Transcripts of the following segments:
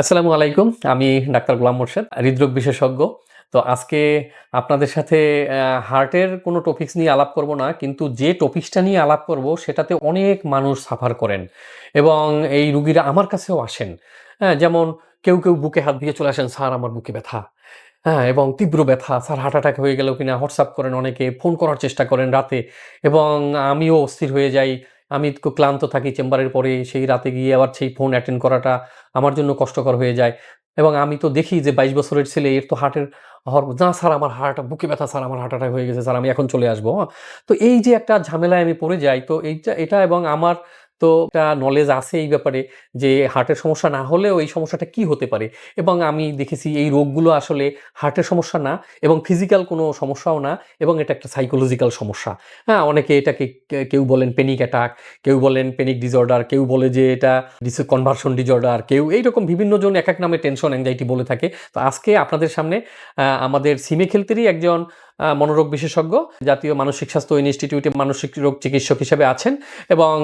আসসালামু আলাইকুম, আমি ডাক্তার গোলাম মোর্শেদ, হৃদরোগ বিশেষজ্ঞ। তো আজকে আপনাদের সাথে হার্টের কোনো টপিকস নিয়ে আলাপ করব না, কিন্তু যে টপিকসটা নিয়ে আলাপ করব সেটাতে অনেক মানুষ সাফার করেন এবং এই রুগীরা আমার কাছেও আসেন। হ্যাঁ যেমন কেউ কেউ বুকে হাত দিয়ে চলে আসেন, স্যার, আমার বুকে ব্যথা। হ্যাঁ এবং তীব্র ব্যথা, স্যার, হার্ট অ্যাটাক হয়ে গেল কিনা? হোয়াটসঅ্যাপ করেন, অনেকে ফোন করার চেষ্টা করেন রাতে এবং আমিও অস্থির হয়ে যাই। আমি ক্লান্ত থাকি, চেম্বারের পরে সেই রাতে গিয়ে আবার সেই ফোন অ্যাটেন্ড করাটা আমার জন্য কষ্টকর হয়ে যায় এবং আমি তো দেখি যে বাইশ বছরের ছেলে, এর তো হার্টের হর, না স্যার, আমার হার্ট বুকে ব্যথা, স্যার, আমার হার্ট অ্যাটাক হয়ে গেছে, স্যার, আমি এখন চলে আসব হ্যাঁ? তো এই যে একটা ঝামেলায় আমি পড়ে যাই, তো এইটা, এটা এবং আমার তো একটা নলেজ আছে এই ব্যাপারে যে হার্টের সমস্যা না হলেও এই সমস্যাটা কি হতে পারে? এবং আমি দেখেছি এই রোগগুলো আসলে হার্টের সমস্যা না এবং ফিজিক্যাল কোনো সমস্যাও না এবং এটা একটা সাইকোলজিক্যাল সমস্যা। হ্যাঁ অনেকে এটাকে কেউ বলেন পেনিক অ্যাটাক কেউ বলেন পেনিক ডিসঅর্ডার কেউ বলে যে এটা কনভার্সন ডিসঅর্ডার কেউ এইরকম বিভিন্ন জন এক এক নামে টেনশন অ্যাংজাইটি বলে থাকে। তো আজকে আপনাদের সামনে আমাদের সিমে খেলতেরই একজন মনোরোগ বিশেষজ্ঞ জাতীয় মানসিক স্বাস্থ্য ইনস্টিটিউটে মানসিক রোগ চিকিৎসক হিসেবে আছেন এবং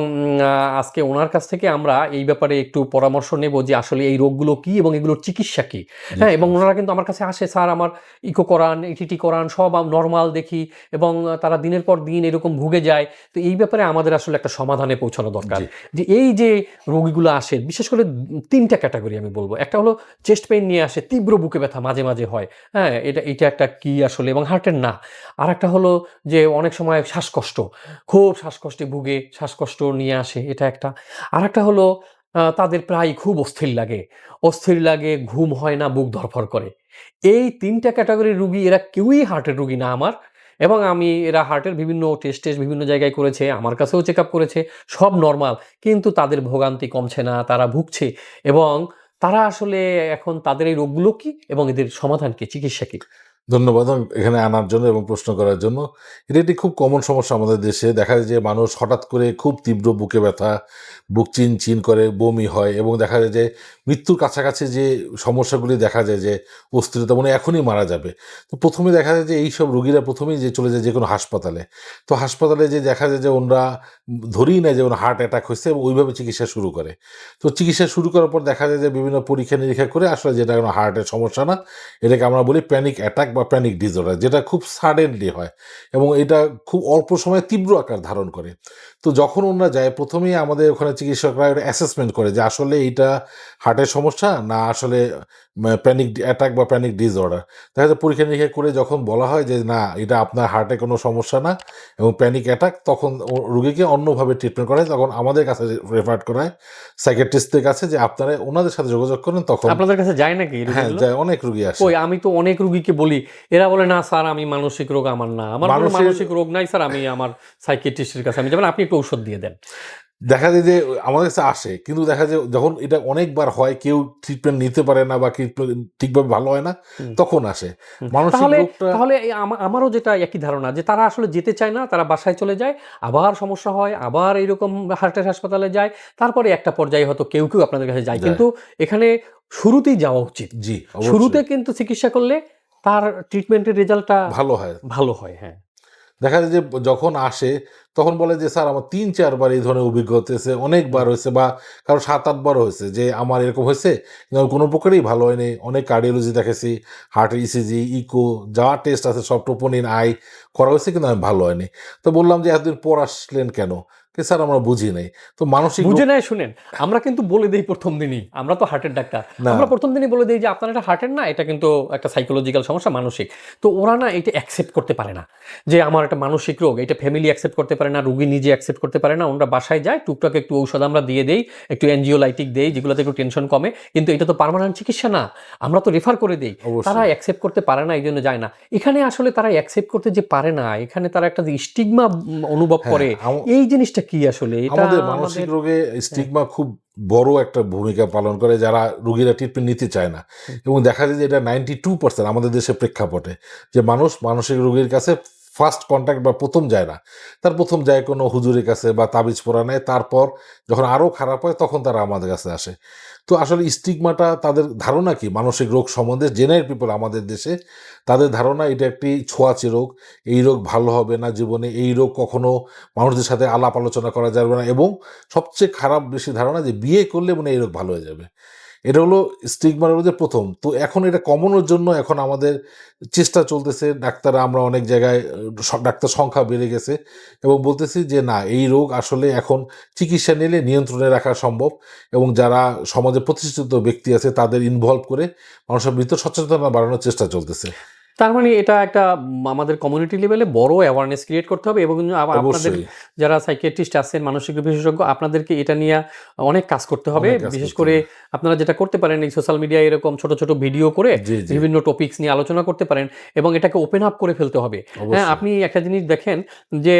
আজকে ওনার কাছ থেকে আমরা এই ব্যাপারে একটু পরামর্শ নেব যে আসলে এই রোগগুলো কি এবং এগুলোর চিকিৎসা কি। হ্যাঁ এবং ওনারা কিন্তু আমার কাছে আসে স্যার আমার ইকো করান ইটিটি করান সব নর্মাল দেখি। এবং তারা দিনের পর দিন এরকম ভুগে যায়। তো এই ব্যাপারে আমাদের আসলে একটা সমাধানে পৌঁছানো দরকার। যে এই যে রোগীগুলো আসে বিশেষ করে তিনটা ক্যাটাগরি আমি বলব। একটা হলো চেস্ট পেইন নিয়ে আসে তীব্র বুকে ব্যথা মাঝে মাঝে হয়। হ্যাঁ এটা এটা একটা কি আসলে এবং হার্টের না। আর একটা হলো যে অনেক সময় শ্বাসকষ্ট, খুব শ্বাসকষ্টে ভুগে শ্বাসকষ্ট নিয়ে আসে, এটা একটা। আর একটা হলো তাদের প্রায় খুব অস্থির লাগে। অস্থির লাগে, ঘুম হয় না, বুক ধরফর করে। এই তিনটা ক্যাটাগরির রুগী, এরা কেউই হার্টের রুগী না আমার। এবং আমি, এরা হার্টের বিভিন্ন টেস্ট টেস্ট বিভিন্ন জায়গায় করেছে, আমার কাছেও চেক আপ করেছে, সব নর্মাল কিন্তু তাদের ভোগান্তি কমছে না, তারা ভুগছে। এবং তারা আসলে এখন তাদের এই রোগগুলো কী? এবং এদের সমাধান কি? চিকিৎসা কি? ধন্যবাদ এখানে আনার জন্য এবং প্রশ্ন করার জন্য। এটা একটি খুব কমন সমস্যা আমাদের দেশে। দেখা যায় যে মানুষ হঠাৎ করে খুব তীব্র বুকে ব্যথা, বুক চিন চিন করে, বমি হয় এবং দেখা যায় যে মৃত্যুর কাছাকাছি যে সমস্যাগুলি দেখা যায় যে অস্থিরতা মনে এখনই মারা যাবে। তো প্রথমে দেখা যায় যে এই সব রোগীরা প্রথমেই যে চলে যায় যে কোনো হাসপাতালে। তো হাসপাতালে যে দেখা যায় যে ওনারা ধরেই নেয় যে ওনার হার্ট অ্যাটাক হয়েছে এবং ওইভাবে চিকিৎসা শুরু করে। তো চিকিৎসা শুরু করার পর দেখা যায় যে বিভিন্ন পরীক্ষা নিরীক্ষা করে আসলে যেটা কোনো হার্টের সমস্যা না, এটাকে আমরা বলি প্যানিক অ্যাটাক বা প্যানিক ডিসঅর্ডার যেটা খুব সাডেনলি হয় এবং এটা খুব অল্প সময়ে তীব্র আকার ধারণ করে। তো যখন ওনারা যায়, প্রথমেই আমাদের ওখানে চিকিৎসকরা অ্যাসেসমেন্ট করে যে আসলে এইটা হার্টের সমস্যা না আসলে প্যানিক অ্যাটাক বা প্যানিক ডিসঅর্ডার দেখা যায় পরীক্ষা নিরীক্ষা করে যখন বলা হয় যে না এটা আপনার হার্টে কোনো সমস্যা না এবং প্যানিক অ্যাটাক তখন রোগীকে অন্যভাবে ট্রিটমেন্ট করা হয় তখন আমাদের কাছে রেফার করা হয় সাইকেট্রিস্টদের কাছে যে আপনারা ওনাদের সাথে যোগাযোগ করেন তখন আপনাদের কাছে যায় নাকি হ্যাঁ যায় অনেক রুগী আসে। ওই আমি তো অনেক রুগীকে বলি এরা বলে না স্যার আমি মানসিক রোগ আমার না। আমার কোনো মানসিক রোগ নাই স্যার আমি আমার সাইকিয়াট্রিস্টের কাছে আমি যাবেন আপনি একটু ঔষধ দিয়ে দেন। দেখা যায় যে আমাদের কাছে আসে কিন্তু দেখা যায় যখন এটা অনেকবার হয় কেউ ট্রিটমেন্ট নিতে পারে না বা ট্রিটমেন্ট ঠিকভাবে ভালো হয় না তখন আসে। মানসিক তাহলে রোগটা তাহলে আমারও যেটা একই ধারণা যে তারা আসলে যেতে চায় না তারা বাসায় চলে যায় আবার সমস্যা হয় আবার এইরকম হার্টের হাসপাতালে যায় তারপরে একটা পর্যায়ে হয়তো কেউ কেউ আপনাদের কাছে যায়। কিন্তু এখানে শুরুতেই যাওয়া উচিত। জি শুরুতে কিন্তু চিকিৎসা করলে তার ট্রিটমেন্টের রেজাল্টটা ভালো হয়। ভালো হয় হ্যাঁ। দেখা যায় যে যখন আসে, তখন বলে যে, স্যার, আমার তিন, চারবার এই ধরনের অভিজ্ঞতা হয়েছে, অনেকবার হয়েছে বা কারও সাত আটবার হয়েছে যে, আমার এরকম হয়েছে, কিন্তু কোনো প্রকারেই ভালো হয়নি অনেক কার্ডিওলজি দেখেছি হার্ট ইসিজি ইকো যা টেস্ট আছে সব টোপনিন আই করা হয়েছে, কিন্তু আমি ভালো হয়নি। তো বললাম যে, এতদিন পর আসলেন কেন? স্যার আমরা বুঝি নাই। তো মানসিক বুঝে নেয় শুনেন। আমরা কিন্তু বলে দেই প্রথম দিনই। আমরা তো হার্টের ডাক্তার আমরা প্রথম দিনই বলে দিই যে আপনার এটা হার্টের না এটা কিন্তু একটা সাইকোলজিক্যাল সমস্যা মানসিক। তো ওরা না এটা অ্যাকসেপ্ট করতে পারে না। যে আমার একটা মানসিক রোগ এটা ফ্যামিলি অ্যাকসেপ্ট করতে পারে না রুগী নিজে অ্যাকসেপ্ট করতে পারে না ওরা বাসায় যায় টুকটাক একটু ঔষধ আমরা দিয়ে দেই একটু এনজিওলাইটিক দেই যেগুলোতে একটু টেনশন কমে। কিন্তু এটা তো পারমানেন্ট চিকিৎসা না। আমরা তো রেফার করে দেই। তারা অ্যাকসেপ্ট করতে পারে না এই জন্য যায় না। এখানে আসলে তারা অ্যাকসেপ্ট করতে যে পারে না এখানে তারা একটা স্টিগমা অনুভব হ্যাঁ, করে এই জিনিসটা কি আসলে? এটা আমাদের মানসিক রোগে স্টিগমা খুব বড় একটা ভূমিকা পালন করে যারা রুগীরা ট্রিটমেন্ট নিতে চায় না। এবং দেখা যায় যে এটা নাইনটি টু পার্সেন্ট আমাদের দেশে প্রেক্ষাপটে যে মানুষ মানসিক রোগীর কাছে ফার্স্ট কন্ট্যাক্ট বা প্রথম যায় না। তার প্রথম যায় কোনো হুজুরের কাছে বা তাবিজ পরা নেয়, তারপর যখন আরও খারাপ হয় তখন তারা আমাদের কাছে আসে। তো আসলে স্টিগমাটা তাদের ধারণা কি? মানসিক রোগ সম্বন্ধে জেনারেল পিপল আমাদের দেশে তাদের ধারণা এটা একটি ছোঁয়াচে রোগ। এই রোগ ভালো হবে না জীবনে, এই রোগ কখনো মানুষদের সাথে আলাপ আলোচনা করা যাবে না এবং সবচেয়ে খারাপ বেশি ধারণা যে বিয়ে করলে মানে এই রোগ ভালো হয়ে যাবে। এটা হলো স্টিগমার রোধের প্রথম। তো এখন এটা কমানোর জন্য এখন আমাদের চেষ্টা চলতেছে, ডাক্তাররা আমরা অনেক জায়গায় ডাক্তার সংখ্যা বেড়ে গেছে এবং বলতেছি যে না, এই রোগ আসলে এখন চিকিৎসা নিলে নিয়ন্ত্রণে রাখা সম্ভব এবং যারা সমাজে প্রতিষ্ঠিত ব্যক্তি আছে তাদের ইনভলভ করে মানুষের ভিতর সচেতনতা বাড়ানোর চেষ্টা চলতেছে। তার মানে এটা একটা আমাদের কমিউনিটি লেভেলে বড় অ্যাওয়ারনেস ক্রিয়েট করতে হবে এবং আপনাদের যারা সাইকিয়াট্রিস্ট আছেন মানসিক বিশেষজ্ঞ আপনাদেরকে এটা নিয়ে অনেক কাজ করতে হবে। বিশেষ করে আপনারা যেটা করতে পারেন এই সোশ্যাল মিডিয়ায় এরকম ছোট ছোট ভিডিও করে বিভিন্ন টপিকস নিয়ে আলোচনা করতে পারেন এবং এটাকে ওপেন আপ করে ফেলতে হবে। হ্যাঁ আপনি একটা জিনিস দেখেন যে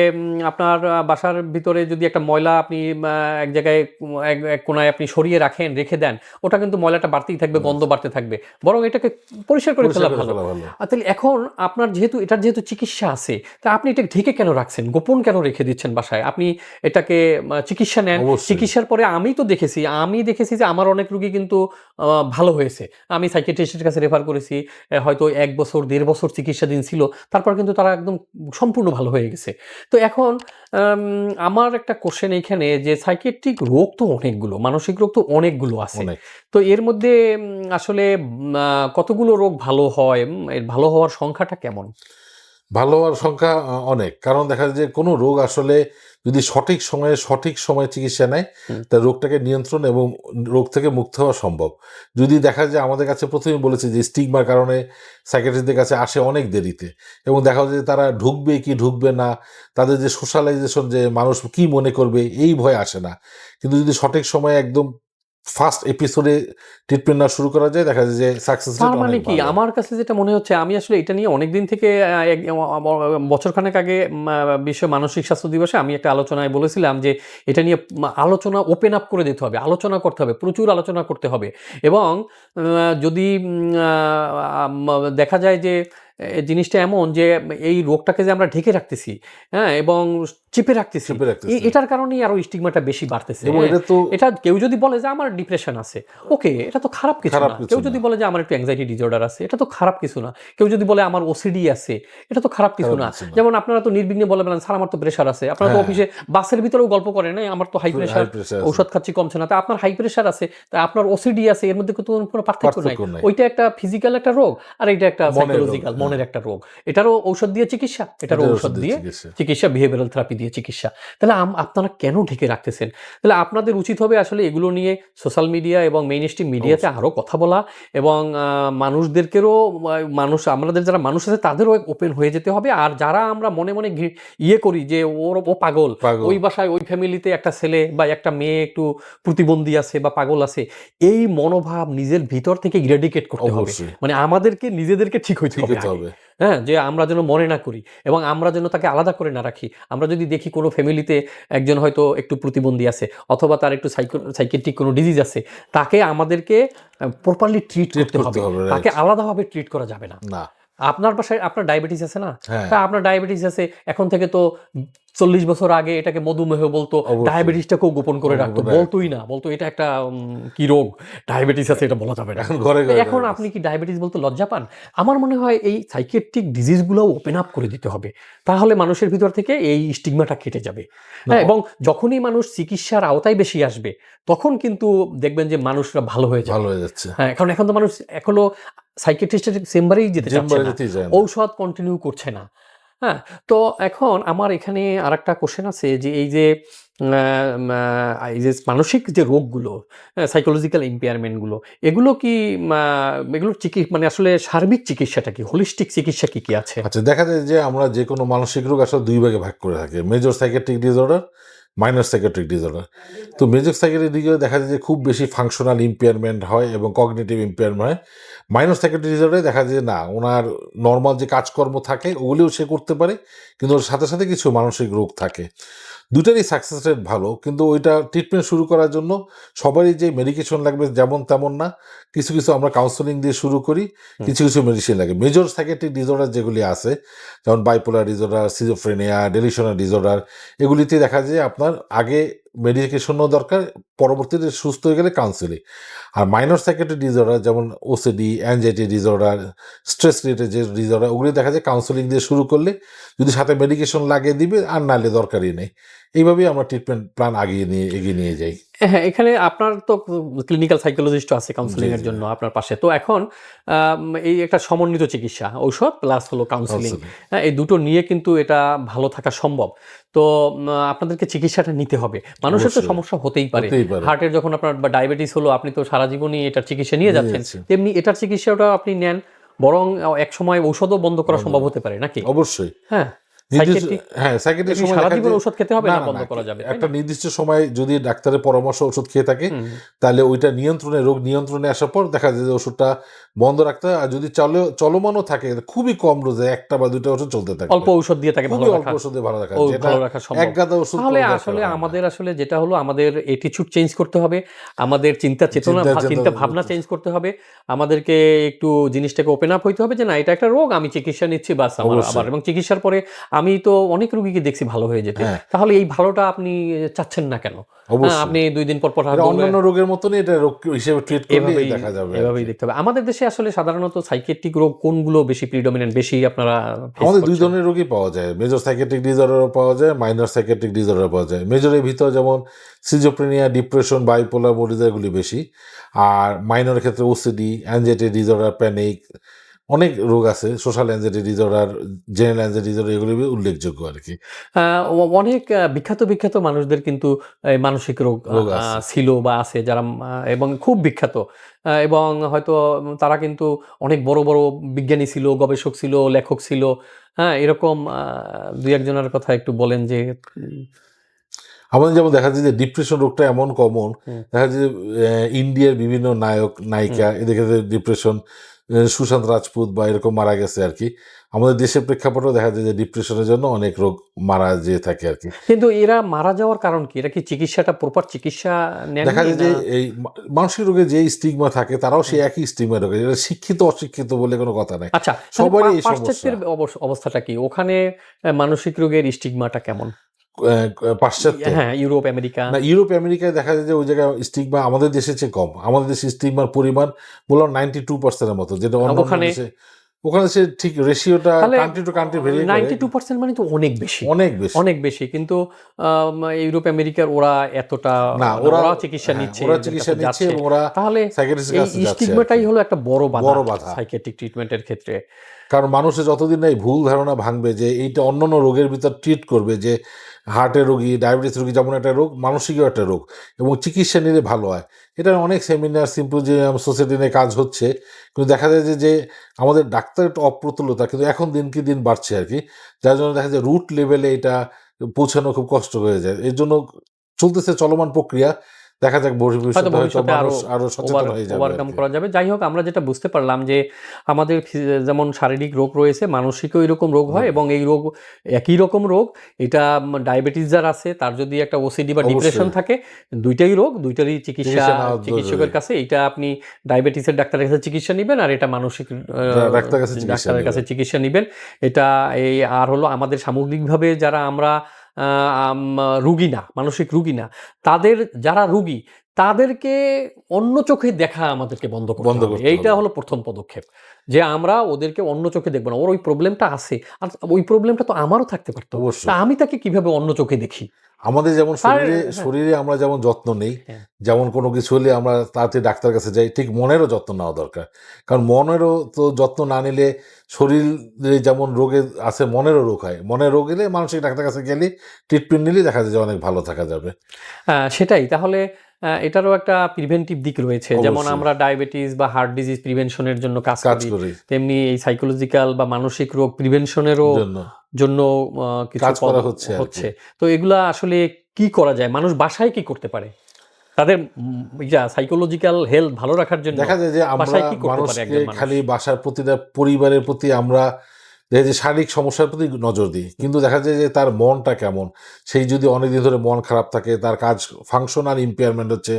আপনার বাসার ভিতরে যদি একটা ময়লা আপনি এক জায়গায় এক কোনায় আপনি সরিয়ে রাখেন রেখে দেন ওটা কিন্তু ময়লাটা বাড়তেই থাকবে গন্ধ বাড়তে থাকবে। বরং এটাকে পরিষ্কার করে ফেলা ভালো। তাহলে এখন আপনার যেহেতু এটার যেহেতু চিকিৎসা আছে তা আপনি এটা ঢেকে কেন রাখছেন? গোপন কেন রেখে দিচ্ছেন বাসায়? আপনি এটাকে চিকিৎসা নেন। চিকিৎসার পরে আমি তো দেখেছি আমি দেখেছি যে আমার অনেক রুগী কিন্তু ভালো হয়েছে। আমি সাইকিয়াট্রিস্টের কাছে রেফার করেছি হয়তো এক বছর দেড় বছর চিকিৎসাধীন ছিল তারপর কিন্তু তারা একদম সম্পূর্ণ ভালো হয়ে গেছে। তো এখন আমার একটা কোশ্চেন এইখানে যে সাইকিয়াট্রিক রোগ তো অনেকগুলো মানসিক রোগ তো অনেকগুলো আছে। তো এর মধ্যে আসলে কতগুলো রোগ ভালো হয়? এর ভালো হওয়ার সংখ্যাটা কেমন? ভালো হওয়ার সংখ্যা অনেক। কারণ দেখা যায় যে কোনো রোগ আসলে যদি সঠিক সময়ে সঠিক সময়ে চিকিৎসা নেয় তা রোগটাকে নিয়ন্ত্রণ এবং রোগ থেকে মুক্ত হওয়া সম্ভব। যদি দেখা যায় আমাদের কাছে প্রথমে বলেছে যে স্টিগমার কারণে সাইকেট্রিস্টদের কাছে আসে অনেক দেরিতে এবং দেখা যায় যে তারা ঢুকবে কি ঢুকবে না তাদের যে সোশ্যালাইজেশন যে মানুষ কি মনে করবে এই ভয় আসে না। কিন্তু যদি সঠিক সময়ে একদম ফার্স্ট এপিসোডে ট্রিটমেন্ট না শুরু করা যায় দেখা যায় যে সাকসেস তার মানে কি? আমার কাছে যেটা মনে হচ্ছে আমি আসলে এটা নিয়ে অনেক দিন থেকে এক- বছরখানেক আগে বিশ্ব মানসিক স্বাস্থ্য দিবসে আমি একটা আলোচনায় বলেছিলাম যে এটা নিয়ে আলোচনা ওপেন আপ করে দিতে হবে আলোচনা করতে হবে প্রচুর আলোচনা করতে হবে। এবং যদি দেখা যায় যে জিনিসটা এমন যে এই রোগটাকে যে আমরা ঢেকে রাখতেছি হ্যাঁ এবং চেপে রাখতেছি এটার কারণেই আরও স্টিগমাটা বেশি বাড়তেছে। হ্যাঁ। এটা কেউ যদি বলে যে আমার ডিপ্রেশন আছে ওকে এটা তো খারাপ কিছু না। কেউ যদি বলে যে আমার একটু অ্যাংজাইটি ডিসঅর্ডার আছে এটা তো খারাপ কিছু না। কেউ যদি বলে আমার ওসিডি আছে এটা তো খারাপ কিছু না। যেমন আপনারা তো নির্বিঘ্নে বলে বলেন স্যার আমার তো প্রেশার আছে। আপনারা তো হ্যাঁ। অফিসে বাসের ভিতরেও গল্প করেন না আমার তো হাই প্রেশার ঔষধ খাচ্ছি কমছে না। তা আপনার হাই প্রেশার আছে তা আপনার ওসিডি আছে এর মধ্যে কোনো পার্থক্য নাই। ওইটা একটা ফিজিক্যাল একটা রোগ আর এটা একটা সাইকোলজিক্যাল হ্যাঁ। মনের একটা রোগ। এটারও ঔষধ দিয়ে চিকিৎসা এটারও ঔষধ দিয়ে চিকিৎসা। বিহেভিয়ারাল থেরাপি দিয়ে চিকিৎসা। তাহলে আপনারা কেন ঢেকে রাখতেছেন? তাহলে আপনাদের উচিত হবে আসলে এগুলো নিয়ে সোশ্যাল মিডিয়া এবং মেইন স্ট্রিম মিডিয়াতে আরও কথা বলা এবং মানুষদেরকেও মানুষ আমাদের যারা মানুষ আছে তাদেরও ওপেন হয়ে যেতে হবে। আর যারা আমরা মনে মনে ইয়ে করি যে ওর ও পাগল। ওই বাসায় ওই ফ্যামিলিতে একটা ছেলে বা একটা মেয়ে একটু প্রতিবন্ধী আছে বা পাগল আছে এই মনোভাব নিজের ভিতর থেকে ইরেডিকেট করতে হবে। মানে আমাদেরকে নিজেদেরকে ঠিক হইতে হবে। হবে। হ্যাঁ যে আমরা যেন মনে না করি এবং আমরা যেন তাকে আলাদা করে না রাখি। আমরা যদি দেখি কোনো ফ্যামিলিতে একজন হয়তো একটু প্রতিবন্ধী আছে অথবা তার একটু সাইকো সাইকেট্রিক কোনো ডিজিজ আছে তাকে আমাদেরকে প্রপারলি ট্রিট করতে হবে। তাকে আলাদাভাবে ট্রিট করা যাবে না। না। আপনার বাসায় আপনার ডায়াবেটিস আছে না? হ্যাঁ। আপনার ডায়াবেটিস আছে এখন থেকে তো চল্লিশ বছর আগে এটাকে মধুমেহ বলতো অবশ্যই। ডায়াবেটিসটাকেও গোপন করে রাখতো। বলতোই না বলতো এটা একটা কি রোগ? ডায়াবেটিস আছে এটা বলা যাবে না। এখন ঘরে এখন আপনি কি ডায়াবেটিস বলতে লজ্জা পান? আমার মনে হয় এই সাইকেট্রিক ডিজিজগুলো ওপেন আপ করে দিতে হবে। তাহলে মানুষের ভিতর থেকে এই স্টিগমাটা কেটে যাবে। হ্যাঁ এবং যখনই মানুষ চিকিৎসার আওতায় বেশি আসবে তখন কিন্তু দেখবেন যে মানুষরা ভালো হয়ে যাবে। ভালো হয়ে যাচ্ছে। হ্যাঁ কারণ এখন তো মানুষ এখনও সাইকেট্রিস্টের চেম্বারেই যেতে চাচ্ছে না। ঔষধ কন্টিনিউ করছে না। হ্যাঁ তো এখন আমার এখানে আর একটা কোশ্চেন আছে যে এই যে এই যে মানসিক যে রোগগুলো সাইকোলজিক্যাল ইম্পেয়ারমেন্টগুলো এগুলো কি এগুলো চিকিৎসা মানে আসলে সার্বিক চিকিৎসাটা কি হোলিস্টিক চিকিৎসা কি কি আছে? আচ্ছা দেখা যায় যে আমরা যে কোনো মানসিক রোগ আসলে দুই ভাগে ভাগ করে থাকি major psychiatric disorder minor psychiatric disorder তো মেজর সাইকেট্রিক ডিসঅর্ডার দেখা যায় যে খুব বেশি ফাংশনাল ইম্পেয়ারমেন্ট হয় এবং কগনেটিভ ইম্পেয়ারমেন্ট হয়। মাইনর সাইকেট্রিক ডিসঅর্ডারে দেখা যায় না, ওনার নর্মাল যে কাজকর্ম থাকে, ওগুলিও সে করতে পারে, কিন্তু ওর সাথে সাথে কিছু মানসিক রোগ থাকে। দুটারই সাকসেস রেট ভালো কিন্তু ওইটা ট্রিটমেন্ট শুরু করার জন্য সবারই যে মেডিকেশন লাগবে যেমন তেমন না। কিছু কিছু আমরা কাউন্সেলিং দিয়ে শুরু করি কিছু কিছু মেডিসিন লাগে। মেজর সাইকেট্রিক ডিসঅর্ডার যেগুলি আছে যেমন bipolar disorder schizophrenia delusional disorder এগুলিতে দেখা যায় আপনার আগে মেডিকেশনও দরকার, পরবর্তীতে সুস্থ হয়ে গেলে কাউন্সেলিং আর মাইনর সাইকেট্রিক ডিজর্ডার যেমন OCD anxiety disorder stress related যে ডিজর্ডার ওগুলি দেখা যায় কাউন্সেলিং দিয়ে শুরু করলে যদি সাথে মেডিকেশন লাগিয়ে দিবে, আর নাহলে দরকারই নেই। এইভাবেই আমরা ট্রিটমেন্ট প্ল্যান আগিয়ে নিয়ে, এগিয়ে নিয়ে যাই। হ্যাঁ এখানে আপনার তো ক্লিনিক্যাল সাইকোলজিস্ট আছে কাউন্সিলিং এর জন্য আপনার পাশে। তো এখন এই একটা সমন্বিত চিকিৎসা ঔষধ প্লাস হলো কাউন্সিলিং হ্যাঁ, এই দুটো নিয়ে কিন্তু এটা ভালো থাকা সম্ভব। তো আপনাদেরকে চিকিৎসাটা নিতে হবে। মানুষের তো সমস্যা হতেই পারে। হার্টের যখন আপনার ডায়াবেটিস হলো আপনি তো সারা জীবনই এটার চিকিৎসা নিয়ে যাচ্ছেন। তেমনি এটার চিকিৎসাটা আপনি নেন বরং এক সময় ঔষধও বন্ধ করা সম্ভব হতে পারে নাকি? অবশ্যই। হ্যাঁ। হ্যাঁ সাইকেট্রিক সময় সারা জীবন ওষুধ খেতে হবে না, না না, বন্ধ করা যাবে একটা নির্দিষ্ট সময় যদি ডাক্তারের পরামর্শ ওষুধ খেয়ে থাকে তাহলে ওইটা নিয়ন্ত্রণে রোগ নিয়ন্ত্রণে আসার পর দেখা যায় যে ওষুধটা বন্ধ রাখতে আর যদি চলে চলমানও থাকে খুবই কম রোজে একটা বা দুইটা ওষুধ চলতে থাকে অল্প ঔষধ দিয়ে তাকে ভালো রাখা ওষুধে ভালো রাখা। যেটা এক গাদা ওষুধ তাহলে আসলে আমাদের আসলে যেটা হলো আমাদের এটিচিউড চেঞ্জ করতে হবে আমাদের চিন্তা চেতনা চিন্তা ভা- চেতনা চিন্তা ভাবনা চেঞ্জ করতে হবে। আমাদেরকে একটু জিনিসটাকে ওপেন আপ হইতে হবে যে না এটা একটা রোগ আমি চিকিৎসা নিচ্ছি বাস আমার আবার। এবং চিকিৎসার পরে আমি তো অনেক রুগীকে দেখছি ভালো হয়ে যেতে। হ্যাঁ। তাহলে এই ভালোটা আপনি চাচ্ছেন না কেন? হ্যাঁ, আপনি দুই দিন পর পর অন্যান্য রোগের মতনই এটা রোগ হিসেবে ট্রিট দেখা যাবে এভাবেই দেখতে হবে। আমাদের দেশে আসলে সাধারণত সাইকেট্রিক রোগ কোনগুলো বেশি প্রিডমিনেন্ট বেশি আপনারা আমাদের দুই ধরনের রোগই পাওয়া যায়। মেজর সাইকেট্রিক ডিসঅর্ডারও পাওয়া যায় মাইনর সাইকেট্রিক ডিসঅর্ডার পাওয়া যায়। মেজরের ভিতর যেমন সিজোপ্রেনিয়া ডিপ্রেশন বাইপোলার মডিজারগুলি বেশি। আর মাইনরের ক্ষেত্রে ওসিডি অ্যাংজাইটি ডিসঅর্ডার প্যানিক অনেক রোগ আছে social anxiety disorder general anxiety disorder এগুলি উল্লেখযোগ্য আর কি অনেক বিখ্যাত বিখ্যাত মানুষদের কিন্তু এই মানসিক রোগ রোগ ছিল বা আছে যারা এবং খুব বিখ্যাত। এবং হয়তো তারা কিন্তু অনেক বড় বড় বিজ্ঞানী ছিল গবেষক ছিল লেখক ছিল। হ্যাঁ এরকম দুই একজনের কথা একটু বলেন যে আমাদের যেমন দেখা যায় যে ডিপ্রেশন রোগটা এমন কমন দেখা যায় যে ইন্ডিয়ার বিভিন্ন নায়ক নায়িকা এদের ক্ষেত্রে ডিপ্রেশন সুশান্ত রাজপুত বা এরকম মারা গেছে আর কি। আমাদের দেশের প্রেক্ষাপটেও দেখা যায় যে ডিপ্রেশনের জন্য অনেক রোগ মারা যেয়ে থাকে আর কি। কিন্তু এরা মারা যাওয়ার কারণ কি? এরা কি চিকিৎসাটা প্রপার চিকিৎসা দেখা যায় যে এই মানসিক রোগে যে স্টিগমা থাকে তারাও সেই একই স্টিগমা রোগে। এটা শিক্ষিত অশিক্ষিত বলে কোনো কথা নাই। আচ্ছা সবারই। পাশ্চাত্যের অবস্থাটা কি? ওখানে মানসিক রোগের স্টিগমাটা কেমন? পাশ্চাত্য। হ্যাঁ ইউরোপ আমেরিকা। না ইউরোপ আমেরিকায় দেখা যায় যে ওই জায়গায় স্টিগমা আমাদের দেশে চেয়ে কম। আমাদের দেশে স্টিগমার পরিমাণ বললাম নাইনটি টু পার্সেন্টের মতো যেটা অন্য ওখানে- দেশে ওখানে সে ঠিক রেশিওটা country to country very ninety two percent মানে তো অনেক বেশি। অনেক বেশি। অনেক বেশি কিন্তু ইউরোপ আমেরিকার ওরা এতটা না ওরা ওরা চিকিৎসা হ্যাঁ, নিচ্ছে ওরা চিকিৎসা নিচ্ছে ওরা তাহলে এই স্টিগমাটাই হলো একটা বড় বাধা বড় বাধা। সাইকিয়াট্রিক ট্রিটমেন্টের ক্ষেত্রে। কারণ মানুষের যতদিন এই ভুল ধারণা ভাঙবে যে এইটা অন্য অন্য রোগের ভিতর ট্রিট করবে, যে হার্টের রোগী ডায়াবেটিস রোগী যেমন একটা রোগ, মানসিকও একটা রোগ এবং চিকিৎসা নিলে ভালো হয়। এটা অনেক সেমিনার সিম্পোজিয়াম সোসাইটি নিয়ে কাজ হচ্ছে। কিন্তু দেখা যায় যে আমাদের ডাক্তারের একটা অপ্রতুলতা কিন্তু এখন দিনকে দিন বাড়ছে আর কি। যার জন্য দেখা যায় রুট লেভেলে এটা পৌঁছানো খুব কষ্ট হয়ে যায়। এর জন্য চলতেছে চলমান প্রক্রিয়া। দেখা যাক ভবিষ্যতে হয়তো হয়তো আরও আরও সচেতন হয়ে যাবে ওভারকাম করা যাবে। যাই হোক আমরা যেটা বুঝতে পারলাম যে আমাদের যেমন শারীরিক রোগ রয়েছে মানসিকও এরকম রোগ হয় এবং এই রোগ একই রকম রোগ এটা ডায়াবেটিস যার আছে তার যদি একটা ওসিডি বা ডিপ্রেশন থাকে দুইটাই রোগ দুইটারই চিকিৎসা চিকিৎসা চিকিৎসকের কাছে এটা আপনি ডায়াবেটিসের ডাক্তারের কাছে চিকিৎসা নেবেন আর এটা মানসিক ডাক্তারের কাছে চিকিৎসা নেবেন। এটা এই আর হলো আমাদের সামগ্রিকভাবে যারা আমরা রুগী না মানসিক রুগী না। তাদের যারা রুগী তাদেরকে অন্য চোখে দেখা আমাদেরকে বন্ধ করতে বন্ধ এইটা হলো প্রথম পদক্ষেপ। যে আমরা ওদেরকে অন্য চোখে দেখব না। ওর ওই প্রবলেমটা আছে। আর ওই প্রবলেমটা তো আমারও থাকতে পারতো। অবশ্যই। আমি তাকে কীভাবে অন্য চোখে দেখি? আমাদের যেমন শরীরে হ্যাঁ। শরীরে আমরা যেমন যত্ন নেই হ্যাঁ। যেমন কোনো কিছু হলে আমরা তাড়াতাড়ি ডাক্তার কাছে যাই ঠিক মনেরও যত্ন নেওয়া দরকার। কারণ মনেরও তো যত্ন না নিলে শরীরে যেমন রোগে আছে মনেরও রোগ হয়। মনের রোগ এলে মানসিক ডাক্তার কাছে গেলে ট্রিটমেন্ট নিলে দেখা যায় যে অনেক ভালো থাকা যাবে। সেটাই। তাহলে এটারও একটা প্রিভেন্টিভ দিক রয়েছে। যেমন আমরা ডায়াবেটিস বা হার্ট ডিজিজ প্রিভেনশনের জন্য কাজ করি। তেমনি এই সাইকোলজিক্যাল বা মানসিক রোগ প্রিভেনশনেরও জন্য। কিছু কাজ করা হচ্ছে হচ্ছে। তো এগুলা আসলে কি করা যায়? মানুষ বাসায় কি করতে পারে? তাদের সাইকোলজিক্যাল হেলথ ভালো রাখার জন্য দেখা যায় যে আমরা মানুষকে খালি বাসার প্রতিটা পরিবারের প্রতি আমরা যায় যে শারীরিক সমস্যার প্রতি নজর দিই। কিন্তু দেখা যায় যে তার মনটা কেমন? সেই যদি অনেকদিন ধরে মন খারাপ থাকে, তার কাজ ফাংশনাল ইম্পেয়ারমেন্ট হচ্ছে,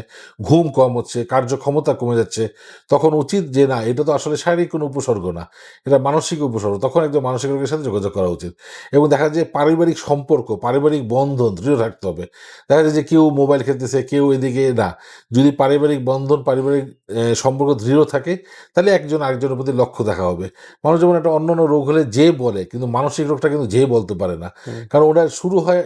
ঘুম কম হচ্ছে, কার্যক্ষমতা কমে যাচ্ছে, তখন উচিত যে না, এটা তো আসলে শারীরিক কোনো উপসর্গ না, এটা মানসিক উপসর্গ, তখন একজন মানসিক রোগের সাথে যোগাযোগ করা উচিত। এবং দেখা যায় পারিবারিক সম্পর্ক, পারিবারিক বন্ধন দৃঢ় থাকতে হবে। দেখা যায় যে কেউ মোবাইল খেলতেছে, কেউ এদিকে না। যদি পারিবারিক বন্ধন, পারিবারিক সম্পর্ক দৃঢ় থাকে, তাহলে একজন আরেকজনের প্রতি লক্ষ্য দেখা হবে। মানুষ যেমন একটা অন্য রোগ হলে যে বলে কিন্তু মানসিক রোগটা কিন্তু যে বলতে পারে না। কারণ ওটা শুরু হয়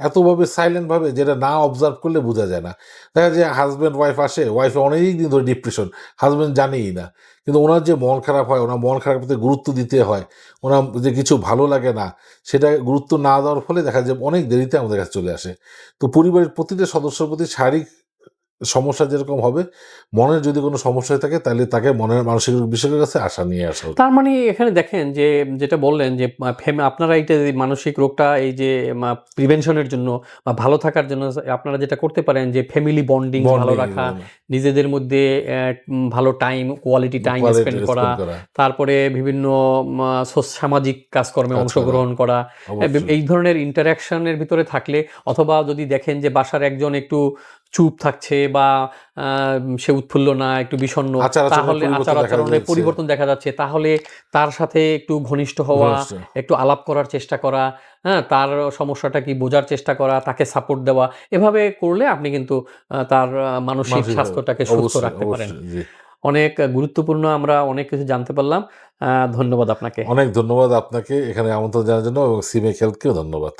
এতভাবে সাইলেন্ট ভাবে যেটা না অবজার্ভ করলে বোঝা যায় না। দেখা যায় হাজব্যান্ড ওয়াইফ আসে ওয়াইফে অনেক দিন ধরে ডিপ্রেশন হাজব্যান্ড জানেই না। কিন্তু ওনার যে মন খারাপ হয় ওনার মন খারাপ খারাপতে গুরুত্ব দিতে হয় ওনার যে কিছু ভালো লাগে না সেটা গুরুত্ব না দেওয়ার ফলে দেখা যায় অনেক দেরিতে আমাদের কাছে চলে আসে। তো পরিবারের প্রতিটা সদস্যের প্রতি শারীরিক সমস্যা যেরকম হবে মনের যদি কোনো সমস্যা থাকে তাহলে তাকে মনের মানসিক বিষয়ের কাছে আশা নিয়ে আসা তার মানে এখানে দেখেন যে যেটা বললেন যে আপনারা এইটা যদি মানসিক রোগটা এই যে প্রিভেনশনের জন্য বা ভালো থাকার জন্য আপনারা যেটা করতে পারেন যে ফ্যামিলি বন্ডিং ভালো রাখা। নিজেদের মধ্যে ভালো টাইম কোয়ালিটি টাইম স্পেন্ড করা তারপরে বিভিন্ন সামাজিক কাজকর্মে অংশগ্রহণ করা। এই ধরনের ইন্টারাকশনের ভিতরে থাকলে অথবা যদি দেখেন যে বাসার একজন একটু চুপ থাকছে বা সে উৎফুল্ল না একটু আচরণে তাহলে আচার দেখা আচরণে পরিবর্তন দেখা যাচ্ছে। তাহলে তার সাথে একটু ঘনিষ্ঠ হওয়া একটু আলাপ করার চেষ্টা করা হ্যাঁ তার সমস্যাটা কি বোঝার চেষ্টা করা তাকে সাপোর্ট দেওয়া এভাবে করলে আপনি কিন্তু তার মানসিক স্বাস্থ্যটাকে সুস্থ রাখতে পারেন। অনেক গুরুত্বপূর্ণ আমরা অনেক কিছু জানতে পারলাম। আহ, ধন্যবাদ আপনাকে। অনেক ধন্যবাদ আপনাকে এখানে আমন্ত্রণ জানার জন্য এবং সিমে খেলকেও ধন্যবাদ।